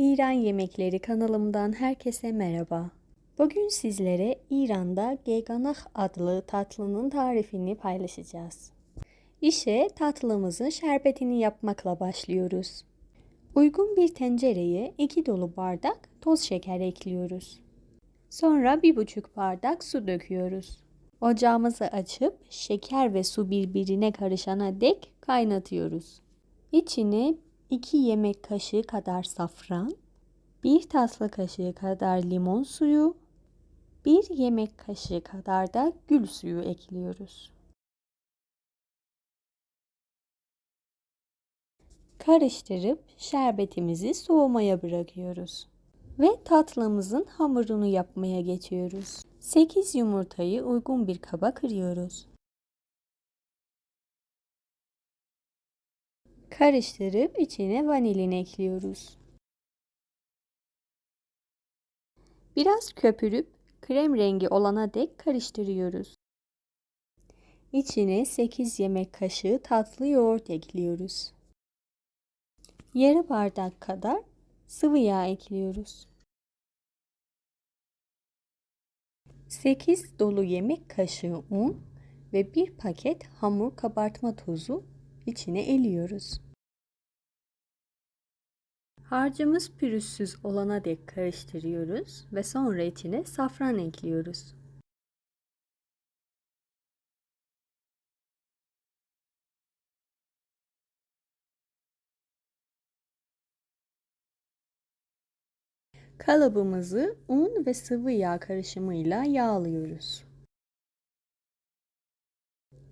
İran Yemekleri kanalımdan herkese merhaba. Bugün sizlere İran'da geganah adlı tatlının tarifini paylaşacağız. İşe tatlımızın şerbetini yapmakla başlıyoruz. Uygun bir tencereye 2 dolu bardak toz şeker ekliyoruz. Sonra 1,5 bardak su döküyoruz. Ocağımızı açıp şeker ve su birbirine karışana dek kaynatıyoruz. İçine 2 yemek kaşığı kadar safran, 1 tatlı kaşığı kadar limon suyu, 1 yemek kaşığı kadar da gül suyu ekliyoruz. Karıştırıp şerbetimizi soğumaya bırakıyoruz. Ve tatlımızın hamurunu yapmaya geçiyoruz. 8 yumurtayı uygun bir kaba kırıyoruz. Karıştırıp içine vanilin ekliyoruz. Biraz köpürüp krem rengi olana dek karıştırıyoruz. İçine 8 yemek kaşığı tatlı yoğurt ekliyoruz. Yarı bardak kadar sıvı yağ ekliyoruz. 8 dolu yemek kaşığı un ve bir paket hamur kabartma tozu içine eliyoruz. Harcımız pürüzsüz olana dek karıştırıyoruz ve sonra içine safran ekliyoruz. Kalıbımızı un ve sıvı yağ karışımıyla yağlıyoruz.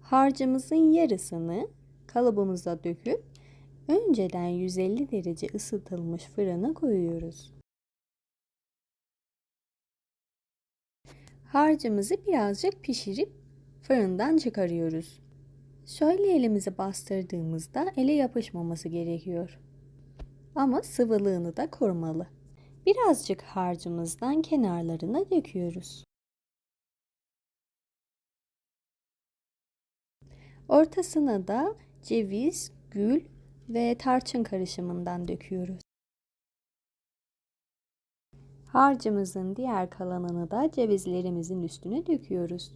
Harcımızın yarısını kalıbımıza döküp önceden 150 derece ısıtılmış fırına koyuyoruz. Harcımızı birazcık pişirip fırından çıkarıyoruz. Şöyle elimizi bastırdığımızda ele yapışmaması gerekiyor. Ama sıvılığını da korumalı. Birazcık harcımızdan kenarlarına döküyoruz. Ortasına da ceviz, gül ve tarçın karışımından döküyoruz. Harcımızın diğer kalanını da cevizlerimizin üstüne döküyoruz.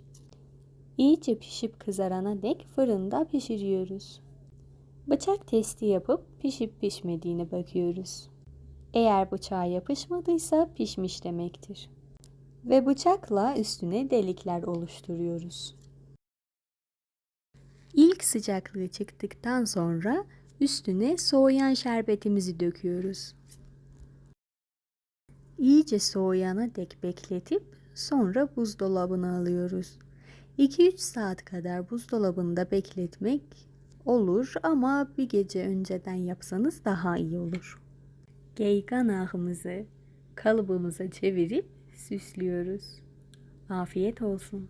İyice pişip kızarana dek fırında pişiriyoruz. Bıçak testi yapıp pişip pişmediğine bakıyoruz. Eğer bıçağa yapışmadıysa pişmiş demektir. Ve bıçakla üstüne delikler oluşturuyoruz. İlk sıcaklığı çıktıktan sonra üstüne soğuyan şerbetimizi döküyoruz. İyice soğuyana dek bekletip sonra buzdolabına alıyoruz. 2-3 saat kadar buzdolabında bekletmek olur ama bir gece önceden yapsanız daha iyi olur. Geyganahımızı kalıbımıza çevirip süslüyoruz. Afiyet olsun.